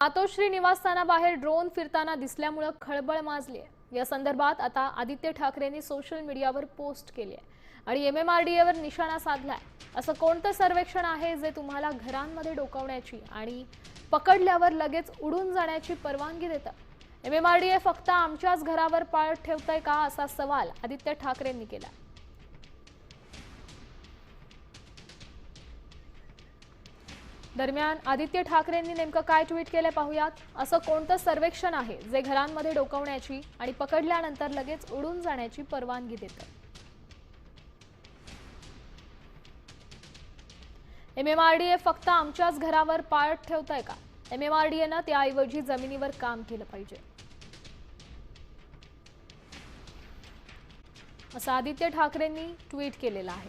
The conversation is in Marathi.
मातोश्री निवासस्थानाबाहेर ड्रोन फिरताना दिसल्यामुळं खळबळ माजली आहे या संदर्भात आता आदित्य ठाकरेंनी सोशल मीडियावर पोस्ट केली आहे आणि एम एम आर डी एवर निशाणा साधलाय. असं कोणतं सर्वेक्षण आहे जे तुम्हाला घरांमध्ये डोकावण्याची आणि पकडल्यावर लगेच उडून जाण्याची परवानगी देतं? M M R D A फक्त आमच्याच घरावर पाळत ठेवतंय का असा सवाल आदित्य ठाकरेंनी केला दरम्यान आदित्य ठाकरेंनी नेमकं काय ट्विट केलं पाहूयात? असं कोणतं सर्वेक्षण आहे जे घरांमध्ये डोकवण्याची आणि पकडल्यानंतर लगेच उडून जाण्याची परवानगी देतं? एमएमआरडीए फक्त आमच्याच घरावर पाळत ठेवतंय का? एमएमआरडीएनं त्याऐवजी जमिनीवर काम केलं पाहिजे. असं आदित्य ठाकरेंनी ट्विट केलेलं आहे.